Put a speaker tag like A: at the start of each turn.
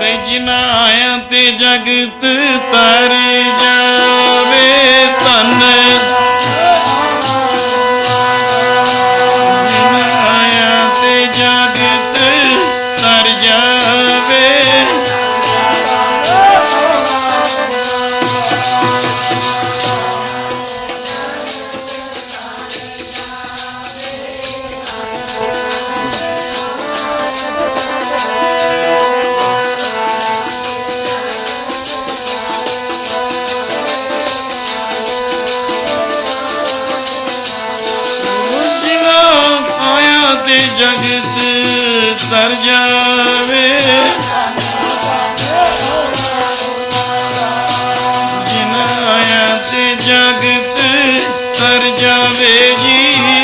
A: ਬਿਜਨਾਇਆ ਤੇ ਜਗਤ ਤਰ ਜਾ। ਜਗਤ ਤਰ ਜਾਵੇ। ਜਿਨਾਇਆ ਤੇ ਜਗਤ ਤਰ ਜਾਵੇ ਜੀ।